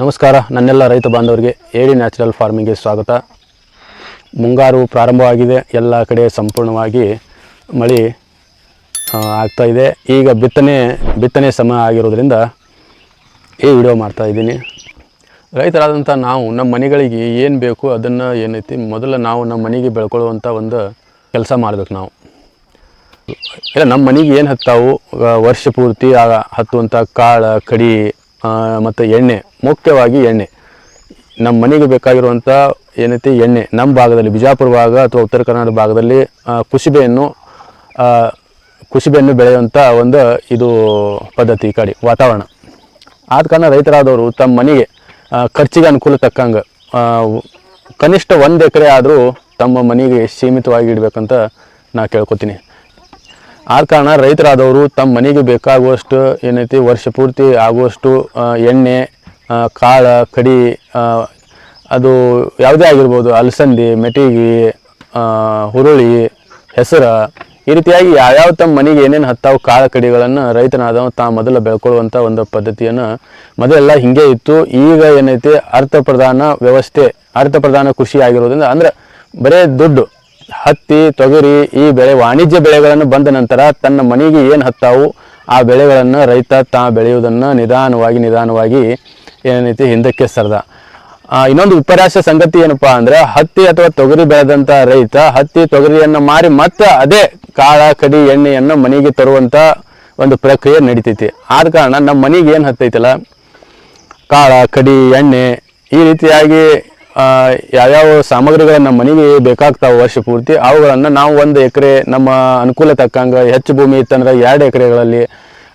ನಮಸ್ಕಾರ, ನನ್ನೆಲ್ಲ ರೈತ ಬಾಂಧವರಿಗೆ ಏಡಿ ನ್ಯಾಚುರಲ್ ಫಾರ್ಮಿಂಗ್ಗೆ ಸ್ವಾಗತ. ಮುಂಗಾರು ಪ್ರಾರಂಭವಾಗಿದೆ, ಎಲ್ಲ ಕಡೆ ಸಂಪೂರ್ಣವಾಗಿ ಮಳೆ ಇದೆ. ಈಗ ಬಿತ್ತನೆ ಬಿತ್ತನೆ ಸಮಯ ಆಗಿರೋದ್ರಿಂದ ಈ ವಿಡಿಯೋ ಮಾಡ್ತಾ ಇದ್ದೀನಿ. ರೈತರಾದಂಥ ನಾವು, ನಮ್ಮ ಮನೆಗಳಿಗೆ ಏನು ಬೇಕು ಅದನ್ನು ಏನೈತಿ, ಮೊದಲು ನಾವು ನಮ್ಮ ಮನೆಗೆ ಬೆಳ್ಕೊಳ್ಳುವಂಥ ಒಂದು ಕೆಲಸ ಮಾಡಬೇಕು ನಾವು. ಇಲ್ಲ ನಮ್ಮ ಮನೆಗೆ ಏನು ಹತ್ತಾವು? ವರ್ಷ ಪೂರ್ತಿ ಹತ್ತುವಂಥ ಕಾಳು, ಕಡಿ ಮತ್ತು ಎಣ್ಣೆ, ಮುಖ್ಯವಾಗಿ ಎಣ್ಣೆ. ನಮ್ಮ ಮನೆಗೆ ಬೇಕಾಗಿರುವಂಥ ಏನೈತಿ? ಎಣ್ಣೆ. ನಮ್ಮ ಭಾಗದಲ್ಲಿ, ಬಿಜಾಪುರ ಭಾಗ ಅಥವಾ ಉತ್ತರ ಕರ್ನಾಟಕ ಭಾಗದಲ್ಲಿ ಕುಸುಬೆಯನ್ನು ಕುಸುಬೆಯನ್ನು ಬೆಳೆಯುವಂಥ ಒಂದು ಇದು ಪದ್ಧತಿ ಈ ಕಡೆ, ವಾತಾವರಣ. ಆದ ಕಾರಣ ರೈತರಾದವರು ತಮ್ಮ ಮನೆಗೆ ಖರ್ಚಿಗೆ ಅನುಕೂಲ ತಕ್ಕಂಗೆ ಕನಿಷ್ಠ ಒಂದು ಎಕರೆ ಆದರೂ ತಮ್ಮ ಮನೆಗೆ ಸೀಮಿತವಾಗಿ ಇಡಬೇಕಂತ ನಾ ಕೇಳ್ಕೊತೀನಿ. ಆದ ಕಾರಣ ರೈತರಾದವರು ತಮ್ಮ ಮನೆಗೆ ಬೇಕಾಗುವಷ್ಟು ಏನೈತಿ ವರ್ಷ ಪೂರ್ತಿ ಆಗುವಷ್ಟು ಎಣ್ಣೆ ಕಾಳು, ಕಡಿ ಅದು ಯಾವುದೇ ಆಗಿರ್ಬೋದು, ಅಲಸಂದಿ, ಮೆಟಿಗಿ ಹುರುಳಿ, ಹೆಸರು ಈ ರೀತಿಯಾಗಿ ಯಾವ್ಯಾವ ತಮ್ಮ ಮನೆಗೆ ಏನೇನು ಹತ್ತಾವು ಕಾಳು ಕಡಿಗಳನ್ನು ರೈತನಾದವ ತಾ ಮೊದಲು ಬೆಳ್ಕೊಳ್ಳುವಂಥ ಒಂದು ಪದ್ಧತಿಯನ್ನು ಮೊದಲೆಲ್ಲ ಹಿಂಗೆ ಇತ್ತು. ಈಗ ಏನೈತಿ ಅರ್ಥ ಪ್ರಧಾನ ವ್ಯವಸ್ಥೆ ಅರ್ಥ ಪ್ರಧಾನ ಕೃಷಿ ಆಗಿರೋದ್ರಿಂದ ಅಂದರೆ ಬರೇ ದುಡ್ಡು. ಹತ್ತಿ, ತೊಗರಿ ಈ ಬೆಳೆ ವಾಣಿಜ್ಯ ಬೆಳೆಗಳನ್ನು ಬಂದ ನಂತರ ತನ್ನ ಮನೆಗೆ ಏನು ಹತ್ತಾವು ಆ ಬೆಳೆಗಳನ್ನು ರೈತ ತಾ ಬೆಳೆಯುವುದನ್ನು ನಿಧಾನವಾಗಿ ನಿಧಾನವಾಗಿ ಏನೈತಿ ಹಿಂದಕ್ಕೆ ಸರದ. ಇನ್ನೊಂದು ವಿಪರ್ಯಾಸ ಸಂಗತಿ ಏನಪ್ಪಾ ಅಂದ್ರೆ ಹತ್ತಿ ಅಥವಾ ತೊಗರಿ ಬೆಳೆದಂಥ ರೈತ ಹತ್ತಿ, ತೊಗರಿಯನ್ನು ಮಾರಿ ಮತ್ತೆ ಅದೇ ಕಾಳ, ಕಡಿ, ಎಣ್ಣೆಯನ್ನು ಮನೆಗೆ ತರುವಂಥ ಒಂದು ಪ್ರಕ್ರಿಯೆ ನಡೀತೈತಿ. ಆದ ಕಾರಣ ನಮ್ಮ ಮನೆಗೆ ಏನು ಹತ್ತೈತಲ್ಲ? ಕಾಳ, ಕಡಿ, ಎಣ್ಣೆ ಈ ರೀತಿಯಾಗಿ ಯಾವ್ಯಾವ ಸಾಮಗ್ರಿಗಳು ನಮ್ಮ ಮನೆಗೆ ಬೇಕಾಗ್ತಾವೆ ವರ್ಷ ಪೂರ್ತಿ, ಅವುಗಳನ್ನು ನಾವು ಒಂದು ಎಕರೆ ನಮ್ಮ ಅನುಕೂಲ ತಕ್ಕಂಗೆ ಹೆಚ್ಚು ಭೂಮಿ ಇತ್ತಂದ್ರೆ ಎರಡು ಎಕರೆಗಳಲ್ಲಿ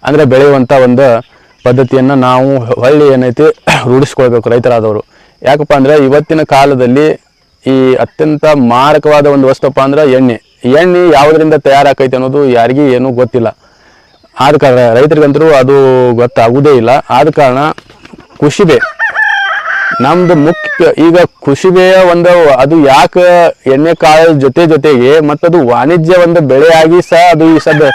ಅಂದರೆ ಬೆಳೆಯುವಂಥ ಒಂದು ಪದ್ಧತಿಯನ್ನು ನಾವು ಹೊಳ್ಳಿ ಏನೈತಿ ರೂಢಿಸ್ಕೊಳ್ಬೇಕು ರೈತರಾದವರು. ಯಾಕಪ್ಪ ಅಂದರೆ ಇವತ್ತಿನ ಕಾಲದಲ್ಲಿ ಈ ಅತ್ಯಂತ ಮಾರಕವಾದ ಒಂದು ವಸ್ತುಪ್ಪ ಅಂದ್ರೆ ಎಣ್ಣೆ. ಎಣ್ಣೆ ಯಾವುದರಿಂದ ತಯಾರಾಕೈತೆ ಅನ್ನೋದು ಯಾರಿಗೂ ಏನೂ ಗೊತ್ತಿಲ್ಲ. ಆದ ಕಾರಣ ರೈತರಿಗಂತರೂ ಅದು ಗೊತ್ತಾಗುವುದೇ ಇಲ್ಲ. ಆದ ಕಾರಣ ಕುಶಿಬೆ ನಮ್ದು ಮುಖ್ಯ ಈಗ ಕುಶಿಬೆಯ ಒಂದು ಅದು ಯಾಕೆ ಎಣ್ಣೆ ಕಾಳ ಜೊತೆ ಜೊತೆಗೆ ಮತ್ತದು ವಾಣಿಜ್ಯ ಒಂದು ಬೆಳೆಯಾಗಿ ಸಹ ಅದು ಈ ಸದ್ಯ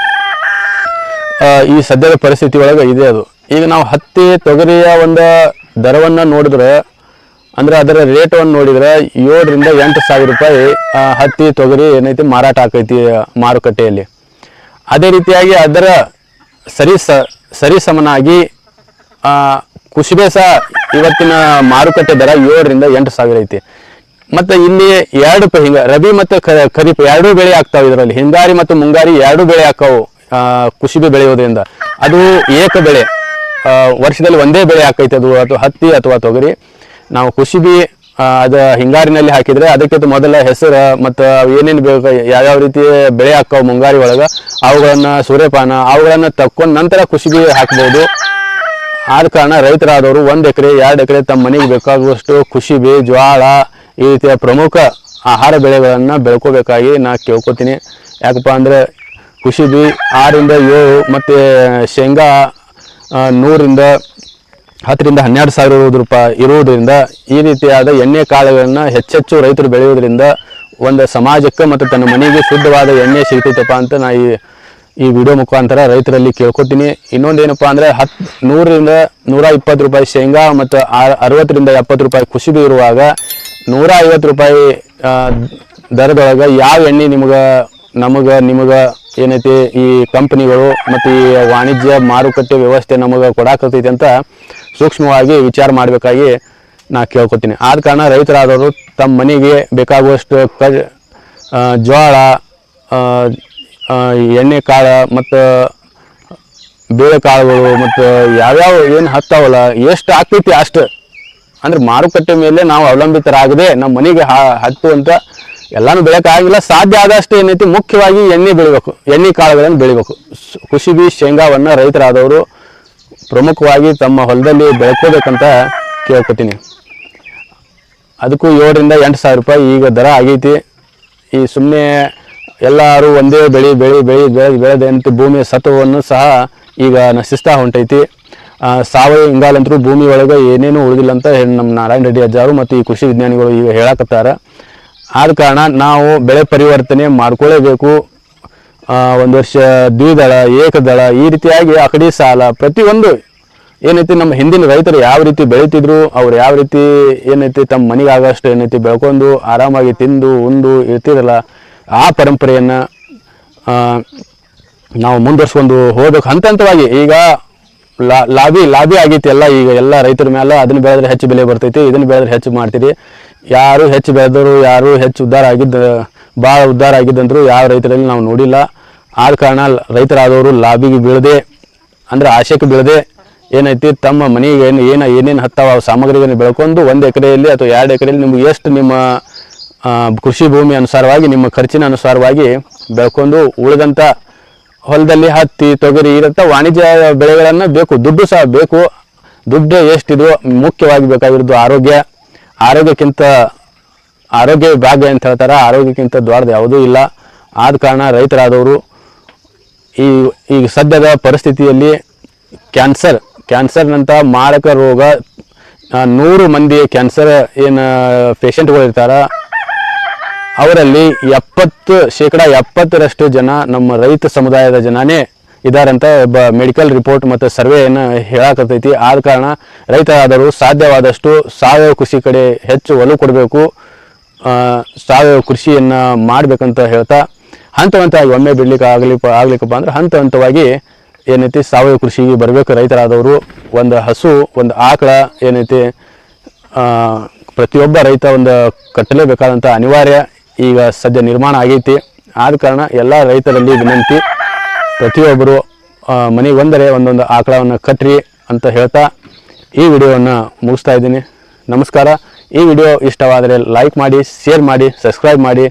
ಈ ಸದ್ಯದ ಪರಿಸ್ಥಿತಿ ಒಳಗೆ ಇದೆ ಅದು. ಈಗ ನಾವು ಹತ್ತಿ ತೊಗರಿಯ ಒಂದು ದರವನ್ನು ನೋಡಿದ್ರೆ, ಅಂದ್ರೆ ಅದರ ರೇಟವನ್ನು ನೋಡಿದ್ರೆ ಏಳರಿಂದ ಎಂಟು ಸಾವಿರ ರೂಪಾಯಿ ಹತ್ತಿ ತೊಗರಿ ಏನೈತಿ ಮಾರಾಟ ಆಕೈತಿ ಮಾರುಕಟ್ಟೆಯಲ್ಲಿ. ಅದೇ ರೀತಿಯಾಗಿ ಅದರ ಸರಿ ಸ ಸರಿಸಮನಾಗಿ ಕುಸುಬೆ ಸಹ ಇವತ್ತಿನ ಮಾರುಕಟ್ಟೆ ದರ ಏಳರಿಂದ ಎಂಟು ಸಾವಿರ ಐತಿ. ಮತ್ತೆ ಇಲ್ಲಿ ಎರಡು ಹಿಂಗ ರಬಿ ಮತ್ತು ಖರೀಫ್ ಎರಡೂ ಬೆಳೆ ಆಗ್ತಾವೆ ಇದರಲ್ಲಿ. ಹಿಂಗಾರಿ ಮತ್ತು ಮುಂಗಾರಿ ಎರಡೂ ಬೆಳೆ ಹಾಕಾವು ಆ, ಕುಸುಬೆ ಬೆಳೆಯೋದ್ರಿಂದ ಅದು ಏಕ ಬೆಳೆ. ವರ್ಷದಲ್ಲಿ ಒಂದೇ ಬೆಳೆ ಹಾಕೈತೆ ಅದು ಅಥವಾ ಹತ್ತಿ ಅಥವಾ ತೊಗರಿ. ನಾವು ಕುಸುಬಿ ಅದು ಅದ ಹಿಂಗಾರಿನಲ್ಲಿ ಹಾಕಿದ್ರೆ ಅದಕ್ಕಿಂತ ಮೊದಲ ಹೆಸರು ಮತ್ತು ಏನೇನು ಬೇಕು ಯಾವ್ಯಾವ ರೀತಿ ಬೆಳೆ ಹಾಕಾವು ಮುಂಗಾರಿ ಒಳಗೆ ಅವುಗಳನ್ನು ಸೂರ್ಯಪಾನ ಅವುಗಳನ್ನು ತಕ್ಕೊಂಡು ನಂತರ ಕುಸುಬಿ ಹಾಕ್ಬೋದು. ಆದ ಕಾರಣ ರೈತರಾದವರು ಒಂದು ಎಕರೆ, ಎರಡು ಎಕರೆ ತಮ್ಮ ಮನೆಗೆ ಬೇಕಾಗುವಷ್ಟು ಕುಶಿಬಿ ಜ್ವಾಳ ಈ ರೀತಿಯ ಪ್ರಮುಖ ಆಹಾರ ಬೆಳೆಗಳನ್ನು ಬೆಳ್ಕೋಬೇಕಾಗಿ ನಾ ಕೇಳ್ಕೊತೀನಿ. ಯಾಕಪ್ಪ ಅಂದರೆ ಬಿ ಆರಿಂದ ಏಳು ಮತ್ತು ಶೇಂಗಾ ನೂರಿಂದ ಹತ್ತರಿಂದ ಹನ್ನೆರಡು ಸಾವಿರ ರೂಪಾಯಿ ಇರುವುದರಿಂದ ಈ ರೀತಿಯಾದ ಎಣ್ಣೆ ಕಾಳುಗಳನ್ನು ಹೆಚ್ಚೆಚ್ಚು ರೈತರು ಬೆಳೆಯುವುದರಿಂದ ಒಂದು ಸಮಾಜಕ್ಕೆ ಮತ್ತು ತನ್ನ ಮನೆಗೆ ಶುದ್ಧವಾದ ಎಣ್ಣೆ ಸಿಗ್ತೈತಪ್ಪ ಅಂತ ನಾ ಈ ಈ ವಿಡಿಯೋ ಮುಖಾಂತರ ರೈತರಲ್ಲಿ ಕೇಳ್ಕೊತೀನಿ. ಇನ್ನೊಂದು ಏನಪ್ಪ ಅಂದರೆ ಹತ್ತು ನೂರರಿಂದ ನೂರ ಇಪ್ಪತ್ತು ರೂಪಾಯಿ ಶೇಂಗಾ ಮತ್ತು ಅರವತ್ತರಿಂದ ಎಪ್ಪತ್ತು ರೂಪಾಯಿ ಕುಸಿಬಿ ಇರುವಾಗ ನೂರ ಐವತ್ತು ರೂಪಾಯಿ ದರದೊಳಗೆ ಯಾವ ಎಣ್ಣೆ ನಿಮ್ಗೆ, ನಮಗೆ, ನಿಮಗೆ ಏನೈತಿ ಈ ಕಂಪನಿಗಳು ಮತ್ತು ಈ ವಾಣಿಜ್ಯ ಮಾರುಕಟ್ಟೆ ವ್ಯವಸ್ಥೆ ನಮಗೆ ಕೊಡಾಕತ್ತೈತಿ ಅಂತ ಸೂಕ್ಷ್ಮವಾಗಿ ವಿಚಾರ ಮಾಡಬೇಕಾಗಿ ನಾ ಕೇಳ್ಕೊತೀನಿ. ಆದ ಕಾರಣ ರೈತರಾದವರು ತಮ್ಮ ಮನೆಗೆ ಬೇಕಾಗುವಷ್ಟು ಕ ಜೋಳ ಎಣ್ಣೆ ಕಾಳು ಮತ್ತು ಬೇಳೆ ಕಾಳುಗಳು ಮತ್ತು ಯಾವ್ಯಾವ ಏನು ಹತ್ತಾವಲ್ಲ, ಎಷ್ಟು ಆಗ್ತೈತಿ ಅಷ್ಟು. ಅಂದ್ರೆ ಮಾರುಕಟ್ಟೆ ಮೇಲೆ ನಾವು ಅವಲಂಬಿತರಾಗದೆ ನಮ್ಮ ಮನೆಗೆ ಹತ್ತು ಅಂತ ಎಲ್ಲಾನು ಬೆಳೆಯೋಕ್ಕಾಗಿಲ್ಲ ಸಾಧ್ಯ ಆದಷ್ಟು ಏನೈತಿ ಮುಖ್ಯವಾಗಿ ಎಣ್ಣೆ ಬೆಳಿಬೇಕು, ಎಣ್ಣೆ ಕಾಳುಗಳನ್ನು ಬೆಳಿಬೇಕು. ಕುಸಿಬಿ ಕುಸುಬಿ ಶೇಂಗಾವನ್ನು ರೈತರಾದವರು ಪ್ರಮುಖವಾಗಿ ತಮ್ಮ ಹೊಲದಲ್ಲಿ ಬೆಳ್ಕೋಬೇಕಂತ ಕೇಳ್ಕೊತೀನಿ. ಅದಕ್ಕೂ ಏಳರಿಂದ ಎಂಟು ಸಾವಿರ ರೂಪಾಯಿ ಈಗ ದರ ಆಗೈತಿ. ಈ ಸುಮ್ಮನೆ ಎಲ್ಲರೂ ಒಂದೇ ಬೆಳೆ ಬೆಳೆ ಬೆಳೆ ಬೆಳೆ ಬೆಳೆದಂತೆ ಭೂಮಿಯ ಸತ್ವವನ್ನು ಸಹ ಈಗ ನಶಿಸ್ತಾ ಹೊಂಟೈತಿ. ಸಾವಯವ ಇಂಗಾಲಂತರೂ ಭೂಮಿ ಒಳಗೆ ಏನೇನು ಉಳಿದಿಲ್ಲ ಅಂತ ನಮ್ಮ ನಾರಾಯಣ ರೆಡ್ಡಿ ಅಜ್ಜಾರು ಮತ್ತು ಈ ಕೃಷಿ ವಿಜ್ಞಾನಿಗಳು ಈಗ ಹೇಳಕತ್ತಾರೆ. ಆದ ಕಾರಣ ನಾವು ಬೆಳೆ ಪರಿವರ್ತನೆ ಮಾಡ್ಕೊಳ್ಳೇಬೇಕು. ಒಂದು ವರ್ಷ ದ್ವಿದಳ, ಏಕದಳ ಈ ರೀತಿಯಾಗಿ ಅಕಡಿ ಸಾಲ ಪ್ರತಿಯೊಂದು ಏನೈತಿ ನಮ್ಮ ಹಿಂದಿನ ರೈತರು ಯಾವ ರೀತಿ ಬೆಳೀತಿದ್ರು, ಅವ್ರು ಯಾವ ರೀತಿ ಏನೈತಿ ತಮ್ಮ ಮನೆಗೆ ಆಗಷ್ಟು ಏನೈತಿ ಬೆಳ್ಕೊಂಡು ಆರಾಮಾಗಿ ತಿಂದು, ಉಂಡು ಇರ್ತಿರಲ್ಲ ಆ ಪರಂಪರೆಯನ್ನು ನಾವು ಮುಂದುವರ್ಸ್ಕೊಂಡು ಹೋಗ್ಬೇಕು. ಹಂತ ಹಂತವಾಗಿ ಈಗ ಲಾ, ಲಾಬಿ ಲಾಬಿ ಆಗೈತಿ ಎಲ್ಲ. ಈಗ ಎಲ್ಲ ರೈತರ ಮೇಲೆ ಅದನ್ನ ಬೆಳೆದ್ರೆ ಹೆಚ್ಚು ಬೆಲೆ ಬರ್ತೈತಿ, ಇದನ್ನ ಬೆಳೆದ್ರೆ ಹೆಚ್ಚು ಮಾಡ್ತೀರಿ. ಯಾರು ಹೆಚ್ಚು ಬೆಳೆದವರು, ಯಾರು ಹೆಚ್ಚು ಉದ್ಧಾರ ಆಗಿದ್ದ ಭಾಳ ಉದ್ಧಾರ ಆಗಿದ್ದಂದ್ರು ಯಾವ ರೈತರಲ್ಲಿ ನಾವು ನೋಡಿಲ್ಲ. ಆದ ಕಾರಣ ರೈತರಾದವರು ಲಾಬಿಗೆ ಬೀಳದೆ, ಅಂದ್ರೆ ಆಶೆಗೆ ಬೀಳದೆ ಏನೈತಿ, ತಮ್ಮ ಮನೆಗೆ ಏನು ಏನು ಏನೇನು ಹತ್ತಾವ ಸಾಮಗ್ರಿಗಳನ್ನು ಬೆಳ್ಕೊಂಡು ಒಂದು ಎಕರೆಯಲ್ಲಿ ಅಥವಾ ಎರಡು ಎಕರೆಯಲ್ಲಿ ನಿಮ್ಗೆ ಎಷ್ಟು ನಿಮ್ಮ ಕೃಷಿ ಭೂಮಿ ಅನುಸಾರವಾಗಿ, ನಿಮ್ಮ ಖರ್ಚಿನ ಅನುಸಾರವಾಗಿ ಬೆಳ್ಕೊಂಡು ಉಳಿದಂಥ ಹೊಲದಲ್ಲಿ ಹತ್ತಿ, ತೊಗರಿ ಇರಂಥ ವಾಣಿಜ್ಯ ಬೆಳೆಗಳನ್ನು ಬೇಕು. ದುಡ್ಡು ಸಹ ಬೇಕು. ದುಡ್ಡು ಎಷ್ಟಿದೆಯೋ ಮುಖ್ಯವಾಗಿ ಬೇಕಾಗಿರೋದು ಆರೋಗ್ಯ. ಆರೋಗ್ಯಕ್ಕಿಂತ ಆರೋಗ್ಯ ಭಾಗ್ಯ ಅಂತ ಹೇಳ್ತಾರೆ. ಆರೋಗ್ಯಕ್ಕಿಂತ ದೊಡ್ಡದು ಯಾವುದೂ ಇಲ್ಲ. ಆದ ಕಾರಣ ರೈತರಾದವರು ಈ ಈಗ ಸದ್ಯದ ಪರಿಸ್ಥಿತಿಯಲ್ಲಿ ಕ್ಯಾನ್ಸರ್, ಕ್ಯಾನ್ಸರ್ನಂಥ ಮಾರಕ ರೋಗ ನೂರು ಮಂದಿ ಕ್ಯಾನ್ಸರ್ ಏನು, ಪೇಷಂಟ್ಗಳು ಇರ್ತಾರ. ಅವರಲ್ಲಿ ಎಪ್ಪತ್ತು ಶೇಕಡ ಎಪ್ಪತ್ತರಷ್ಟು ಜನ ನಮ್ಮ ರೈತ ಸಮುದಾಯದ ಜನನೇ ಇದಾರಂತ ಒಬ್ಬ ಮೆಡಿಕಲ್ ರಿಪೋರ್ಟ್ ಮತ್ತು ಸರ್ವೆಯನ್ನು ಹೇಳಕತ್ತೈತಿ. ಆದ ಕಾರಣ ರೈತರಾದರು ಸಾಧ್ಯವಾದಷ್ಟು ಸಾವಯವ ಕೃಷಿ ಕಡೆ ಹೆಚ್ಚು ಒಲವು ಕೊಡಬೇಕು ಸಾವಯವ ಕೃಷಿಯನ್ನು ಮಾಡಬೇಕಂತ ಹೇಳ್ತಾ ಹಂತ ಹಂತವಾಗಿ ಒಮ್ಮೆ ಬಿಡ್ಲಿಕ್ಕೆ ಆಗಲಿ ಆಗ್ಲಿಕ್ಕಪ್ಪ ಅಂದ್ರೆ ಹಂತ ಹಂತವಾಗಿ ಏನೈತಿ ಸಾವಯವ ಕೃಷಿಗೆ ಬರಬೇಕು ರೈತರಾದವರು. ಒಂದು ಹಸು, ಒಂದು ಆಕಳ ಏನೈತಿ ಪ್ರತಿಯೊಬ್ಬ ರೈತ ಒಂದು ಕಟ್ಟಲೇಬೇಕಾದಂಥ ಅನಿವಾರ್ಯ. ಈಗ ಸದ್ಯ ನಿರ್ಮಾಣ ಆಗೈತಿ. ಆದ ಕಾರಣ ಎಲ್ಲ ರೈತರಲ್ಲಿ ವಿನಂತಿ, ಪ್ರತಿಯೊಬ್ಬರು ಮನೆಗೆ ಬಂದರೆ ಒಂದೊಂದು ಆಕಳವನ್ನು ಕಟ್ಟ್ರಿ ಅಂತ ಹೇಳ್ತಾ ಈ ವಿಡಿಯೋವನ್ನು ಮುಗಿಸ್ತಾ ಇದ್ದೀನಿ. ನಮಸ್ಕಾರ. ಈ ವಿಡಿಯೋ ಇಷ್ಟವಾದರೆ ಲೈಕ್ ಮಾಡಿ, ಶೇರ್ ಮಾಡಿ, ಸಬ್ಸ್ಕ್ರೈಬ್ ಮಾಡಿ.